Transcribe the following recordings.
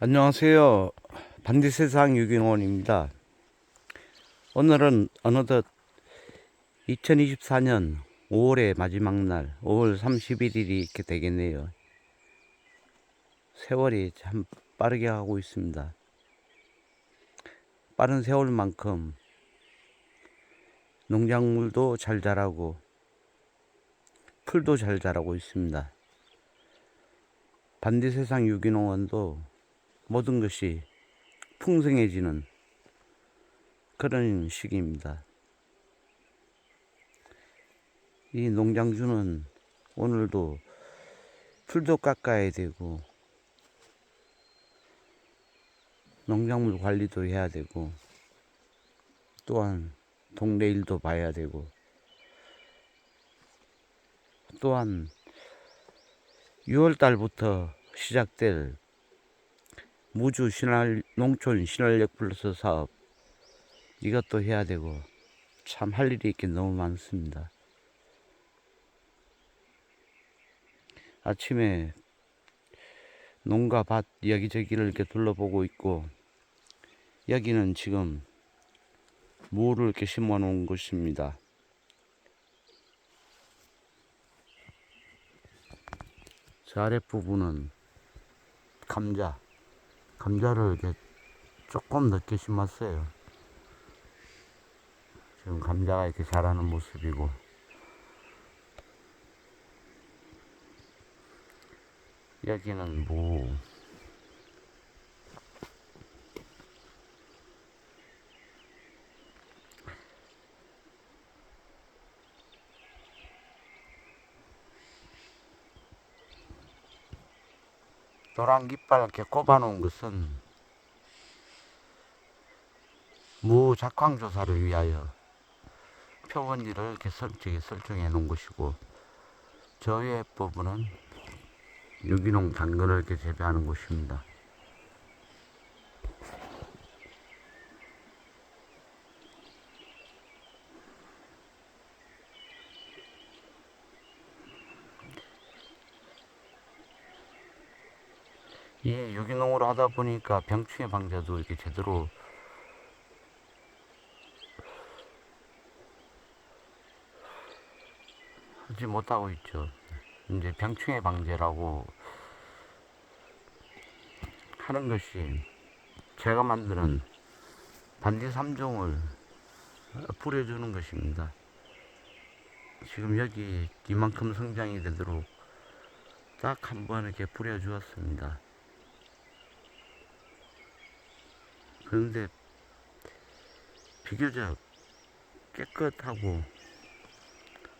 안녕하세요. 반디세상 유경원입니다. 오늘은 어느덧 2024년 5월의 마지막 날, 5월 31일이 이렇게 되겠네요. 세월이 참 빠르게 가고 있습니다. 빠른 세월만큼 농작물도 잘 자라고 풀도 잘 자라고 있습니다. 반디세상 유기농원도 모든 것이 풍성해지는 그런 시기입니다. 이 농장주는 오늘도 풀도 깎아야 되고 농작물 관리도 해야 되고 또한 동네 일도 봐야 되고 또한 6월 달부터 시작될 무주 신할 농촌 신활력 플러스 사업 이것도 해야 되고 참 할 일이 있긴 너무 많습니다. 아침에 농가 밭 여기저기를 이렇게 둘러보고 있고 여기는 지금 무를 이렇게 심어 놓은 곳입니다. 저 아랫부분은 감자 감자를 이렇게 조금 늦게 심었어요. 지금 감자가 이렇게 자라는 모습이고 여기는 뭐 노란 깃발 이렇게 꼽아놓은 것은 무 작황 조사를 위하여 표본지를 이렇게 설정해 설정해 놓은 것이고 저 위에 부분은 유기농 당근을 이렇게 재배하는 곳입니다. 이 유기농으로 하다 보니까 병충해 방제도 이렇게 제대로 하지 못하고 있죠. 이제 병충해 방제라고 하는 것이 제가 만드는 반지 3종을 뿌려주는 것입니다. 지금 여기 이만큼 성장이 되도록 딱 한 번 이렇게 뿌려주었습니다. 그런데 비교적 깨끗하고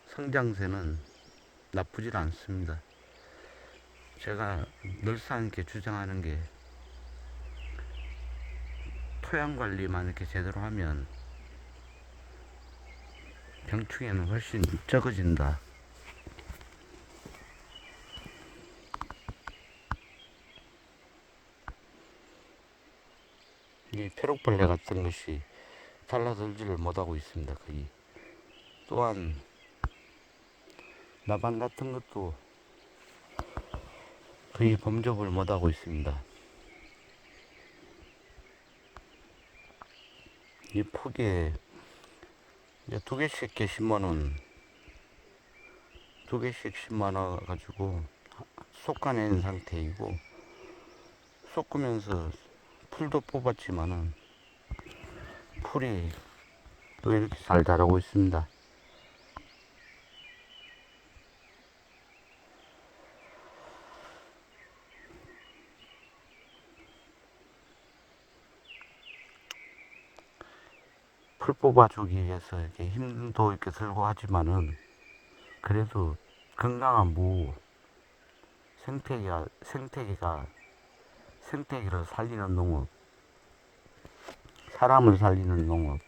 성장세는 나쁘질 않습니다. 제가 늘상 이렇게 주장하는 게 토양 관리만 이렇게 제대로 하면 병충해는 훨씬 적어진다. 이 페록벌레 같은 것이 달라들지를 못하고 있습니다. 거의 또한 나방 같은 것도 거의 범접을 못하고 있습니다. 이 폭에 이제 두 개씩 심어놓은 두 개씩 심어놔 가지고 솎아낸 상태이고 솎으면서 풀도 뽑았지만은 풀이 또 이렇게 잘 자라고 있습니다. 풀 뽑아주기 위해서 이렇게 힘도 이렇게 들고 하지만은 그래도 건강한 무 생태계가 생태계가 생태계를 살리는 농업 사람을 살리는 농업